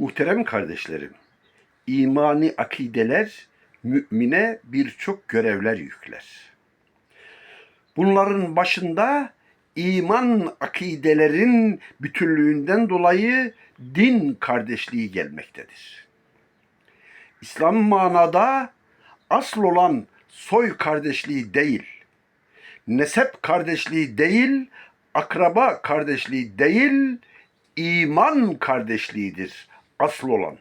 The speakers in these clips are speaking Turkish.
Muhterem kardeşlerim, imani akideler mümine birçok görevler yükler. Bunların başında iman akidelerin bütünlüğünden dolayı din kardeşliği gelmektedir. İslam manada asıl olan soy kardeşliği değil, nesep kardeşliği değil, akraba kardeşliği değil, iman kardeşliğidir asıl olan.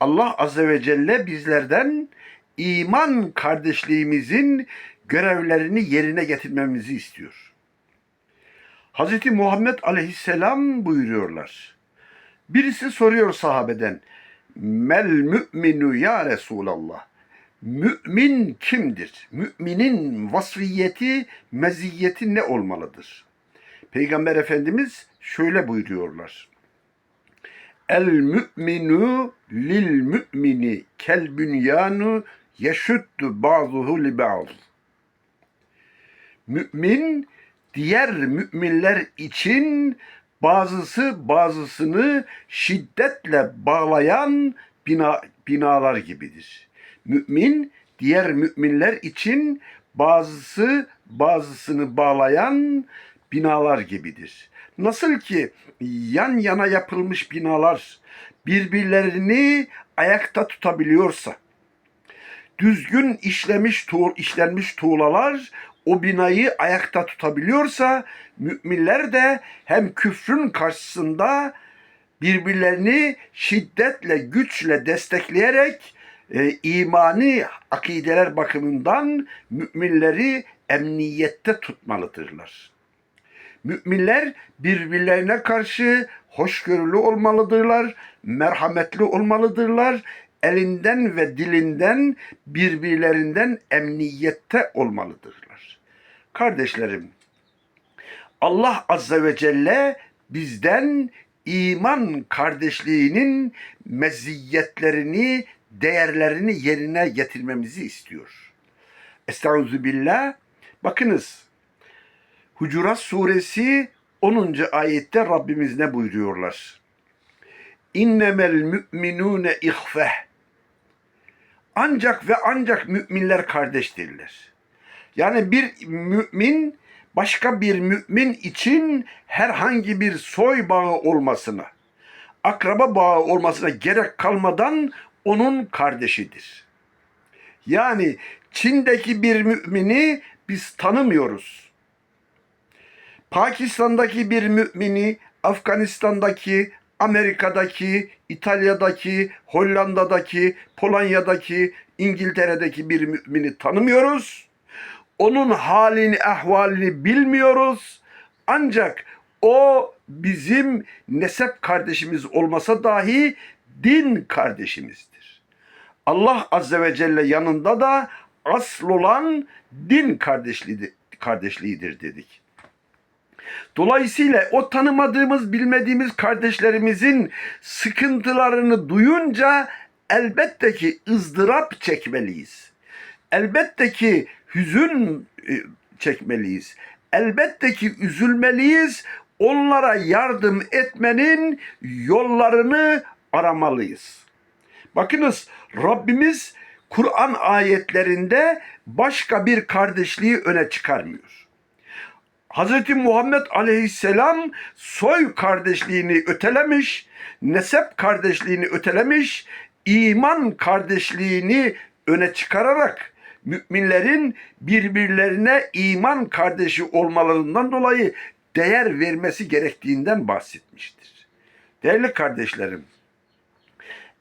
Allah Azze ve Celle bizlerden iman kardeşliğimizin görevlerini yerine getirmemizi istiyor. Hz. Muhammed Aleyhisselam buyuruyorlar. Birisi soruyor sahabeden, Mel müminu ya Resulallah. Mümin kimdir? Müminin vasfiyeti, meziyeti ne olmalıdır? Peygamber Efendimiz şöyle buyuruyorlar. El müminu lil mümini kel bünyanu yeşüddü ba'duhu li ba'd. Mümin diğer müminler için bazısı bazısını şiddetle bağlayan bina, binalar gibidir. Mümin diğer müminler için bazısı bazısını bağlayan binalar gibidir. Nasıl ki yan yana yapılmış binalar birbirlerini ayakta tutabiliyorsa, düzgün işlemiş tuğ, işlenmiş tuğlalar o binayı ayakta tutabiliyorsa müminler de hem küfrün karşısında birbirlerini şiddetle, güçle destekleyerek e, imani akideler bakımından müminleri emniyette tutmalıdırlar. Müminler birbirlerine karşı hoşgörülü olmalıdırlar, merhametli olmalıdırlar, elinden ve dilinden birbirlerinden emniyette olmalıdırlar. Kardeşlerim, Allah Azze ve Celle bizden iman kardeşliğinin meziyetlerini, değerlerini yerine getirmemizi istiyor. Estaizu billah. Bakınız, Hucurat suresi 10. ayette Rabbimiz ne buyuruyorlar? İnnemel müminune ihfeh. Ancak ve ancak müminler kardeştirler. Yani bir mümin başka bir mümin için herhangi bir soy bağı olmasına, akraba bağı olmasına gerek kalmadan onun kardeşidir. Yani Çin'deki bir mümini biz tanımıyoruz. Pakistan'daki bir mümini, Afganistan'daki, Amerika'daki, İtalya'daki, Hollanda'daki, Polonya'daki, İngiltere'deki bir mümini tanımıyoruz. Onun halini, ahvalini bilmiyoruz. Ancak o bizim nesep kardeşimiz olmasa dahi din kardeşimizdir. Allah Azze ve Celle yanında da asıl olan din kardeşliğidir, kardeşliğidir dedik. Dolayısıyla o tanımadığımız, bilmediğimiz kardeşlerimizin sıkıntılarını duyunca elbette ki ızdırap çekmeliyiz. Elbette ki hüzün e, çekmeliyiz. Elbette ki üzülmeliyiz. Onlara yardım etmenin yollarını aramalıyız. Bakınız Rabbimiz Kur'an ayetlerinde başka bir kardeşliği öne çıkarmıyor. Hz. Muhammed Aleyhisselam soy kardeşliğini ötelemiş, nesep kardeşliğini ötelemiş, iman kardeşliğini öne çıkararak müminlerin birbirlerine iman kardeşi olmalarından dolayı değer vermesi gerektiğinden bahsetmiştir. Değerli kardeşlerim,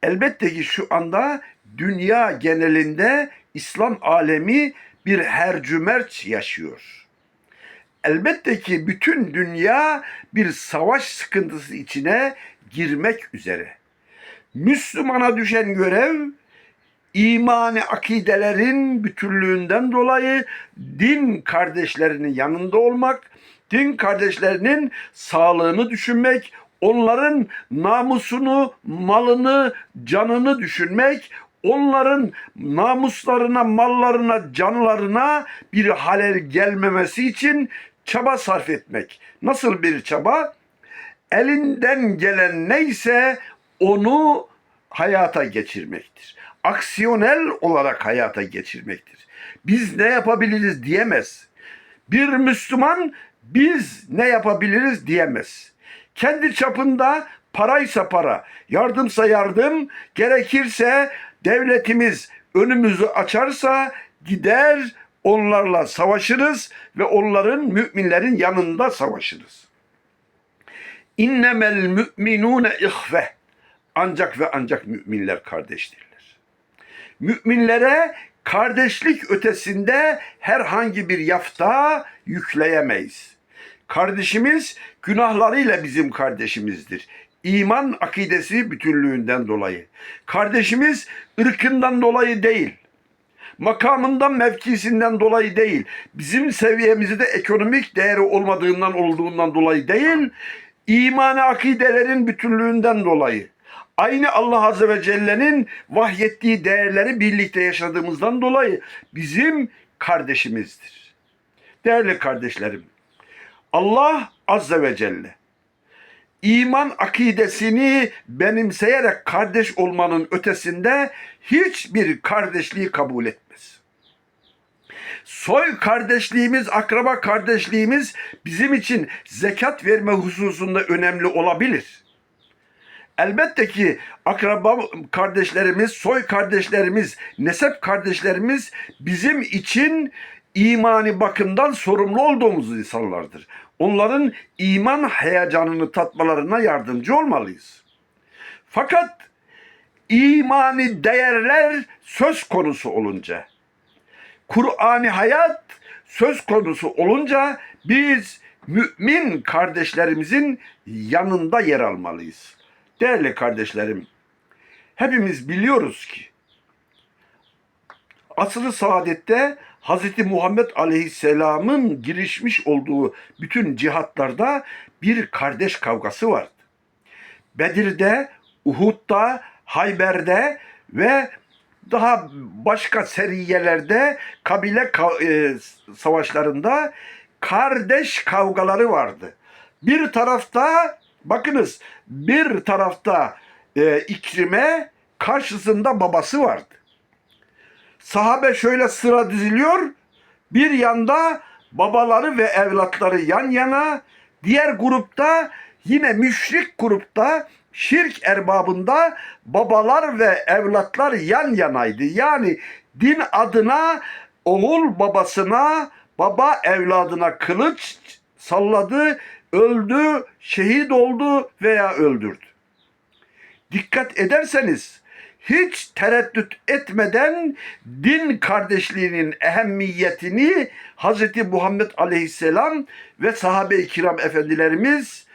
elbette ki şu anda dünya genelinde İslam alemi bir hercümerç yaşıyor. Elbette ki bütün dünya bir savaş sıkıntısı içine girmek üzere. Müslümana düşen görev imani akidelerin bütünlüğünden dolayı din kardeşlerinin yanında olmak, din kardeşlerinin sağlığını düşünmek, onların namusunu, malını, canını düşünmek, onların namuslarına, mallarına, canlarına bir halel gelmemesi için çaba sarf etmek. Nasıl bir çaba? Elinden gelen neyse onu hayata geçirmektir. Aksiyonel olarak hayata geçirmektir. Biz ne yapabiliriz diyemez. Bir Müslüman biz ne yapabiliriz diyemez. Kendi çapında paraysa para, yardımsa yardım, gerekirse devletimiz önümüzü açarsa gider onlarla savaşırız ve onların müminlerin yanında savaşırız. İnnemel müminune ihve. Ancak ve ancak müminler kardeştirler. Müminlere kardeşlik ötesinde herhangi bir yafta yükleyemeyiz. Kardeşimiz günahlarıyla bizim kardeşimizdir. İman akidesi bütünlüğünden dolayı. Kardeşimiz ırkından dolayı değil makamından mevkisinden dolayı değil, bizim seviyemizde ekonomik değeri olmadığından olduğundan dolayı değil, imani akidelerin bütünlüğünden dolayı. Aynı Allah Azze ve Celle'nin vahyettiği değerleri birlikte yaşadığımızdan dolayı bizim kardeşimizdir. Değerli kardeşlerim, Allah Azze ve Celle iman akidesini benimseyerek kardeş olmanın ötesinde hiçbir kardeşliği kabul etmez. Soy kardeşliğimiz, akraba kardeşliğimiz bizim için zekat verme hususunda önemli olabilir. Elbette ki akraba kardeşlerimiz, soy kardeşlerimiz, nesep kardeşlerimiz bizim için imani bakımdan sorumlu olduğumuz insanlardır. Onların iman heyecanını tatmalarına yardımcı olmalıyız. Fakat imani değerler söz konusu olunca, Kur'ani hayat söz konusu olunca biz mümin kardeşlerimizin yanında yer almalıyız. Değerli kardeşlerim, hepimiz biliyoruz ki asr-ı saadette Hz. Muhammed Aleyhisselam'ın girişmiş olduğu bütün cihatlarda bir kardeş kavgası vardı. Bedir'de, Uhud'da, Hayber'de ve daha başka seriyelerde kabile ka- e, savaşlarında kardeş kavgaları vardı. Bir tarafta bakınız bir tarafta e, İkrime karşısında babası vardı. Sahabe şöyle sıra diziliyor. Bir yanda babaları ve evlatları yan yana, diğer grupta yine müşrik grupta şirk erbabında babalar ve evlatlar yan yanaydı. Yani din adına oğul babasına, baba evladına kılıç salladı, öldü, şehit oldu veya öldürdü. Dikkat ederseniz hiç tereddüt etmeden din kardeşliğinin ehemmiyetini Hz. Muhammed Aleyhisselam ve sahabe-i kiram efendilerimiz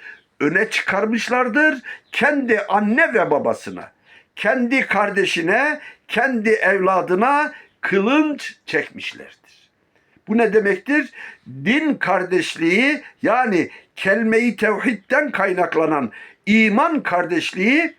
öne çıkarmışlardır. Kendi anne ve babasına, kendi kardeşine, kendi evladına kılınç çekmişlerdir. Bu ne demektir? Din kardeşliği yani kelme-i tevhidden kaynaklanan iman kardeşliği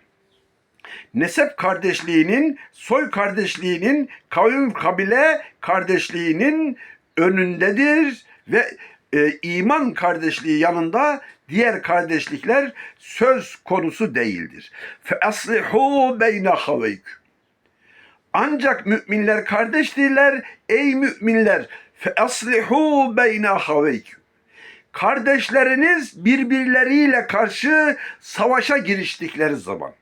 nesep kardeşliğinin, soy kardeşliğinin, kavim kabile kardeşliğinin önündedir ve e, iman kardeşliği yanında diğer kardeşlikler söz konusu değildir. Fe aslihu beyne. Ancak müminler kardeştirler. Ey müminler fe aslihu beyne. Kardeşleriniz birbirleriyle karşı savaşa giriştikleri zaman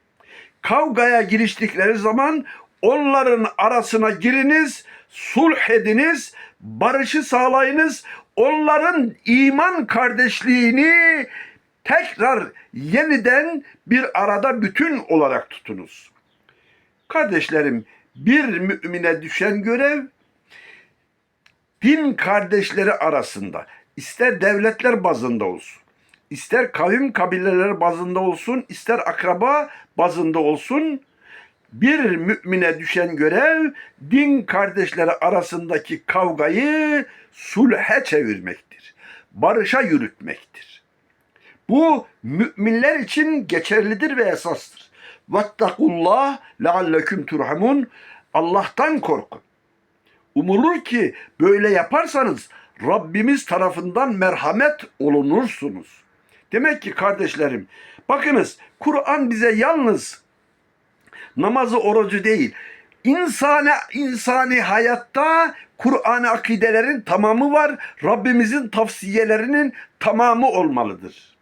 kavgaya giriştikleri zaman onların arasına giriniz, sulh ediniz, barışı sağlayınız, onların iman kardeşliğini tekrar yeniden bir arada bütün olarak tutunuz. Kardeşlerim, bir mümine düşen görev din kardeşleri arasında ister devletler bazında olsun, ister kavim kabileler bazında olsun, ister akraba bazında olsun bir mümine düşen görev din kardeşleri arasındaki kavgayı sulhe çevirmektir. Barışa yürütmektir. Bu müminler için geçerlidir ve esastır. Vettakullah lealleküm turhamun. Allah'tan korkun. Umulur ki böyle yaparsanız Rabbimiz tarafından merhamet olunursunuz. Demek ki kardeşlerim bakınız Kur'an bize yalnız namazı orucu değil. İnsana, insani hayatta Kur'an akidelerin tamamı var. Rabbimizin tavsiyelerinin tamamı olmalıdır.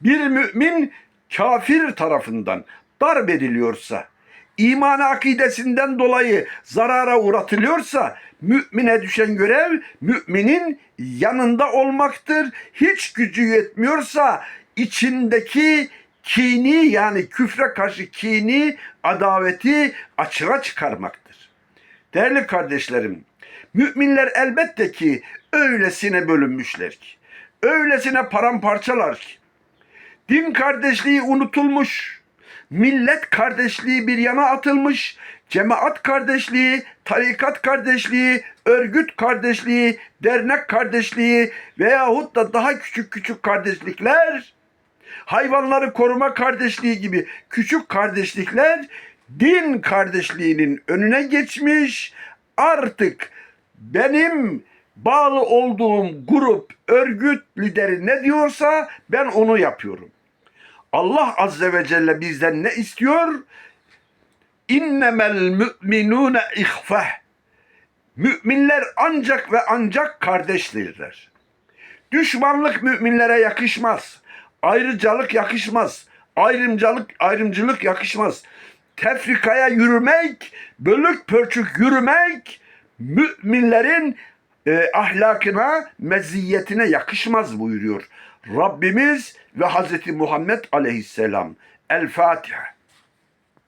Bir mümin kafir tarafından darp ediliyorsa, iman akidesinden dolayı zarara uğratılıyorsa, mümine düşen görev müminin yanında olmaktır. Hiç gücü yetmiyorsa içindeki kini yani küfre karşı kini, adaveti açığa çıkarmaktır. Değerli kardeşlerim, müminler elbette ki öylesine bölünmüşler ki, öylesine paramparçalar ki, din kardeşliği unutulmuş, millet kardeşliği bir yana atılmış, cemaat kardeşliği, tarikat kardeşliği, örgüt kardeşliği, dernek kardeşliği veyahut da daha küçük küçük kardeşlikler, hayvanları koruma kardeşliği gibi küçük kardeşlikler din kardeşliğinin önüne geçmiş. Artık benim bağlı olduğum grup, örgüt lideri ne diyorsa ben onu yapıyorum. Allah Azze ve Celle bizden ne istiyor? İnnemel müminune ihfeh. Müminler ancak ve ancak kardeştirler. Düşmanlık müminlere yakışmaz. Ayrıcalık yakışmaz. Ayrımcılık ayrımcılık yakışmaz. Tefrikaya yürümek, bölük pörçük yürümek müminlerin e, ahlakına, meziyetine yakışmaz buyuruyor. Rabbimiz ve Hazreti Muhammed aleyhisselam. El Fatiha.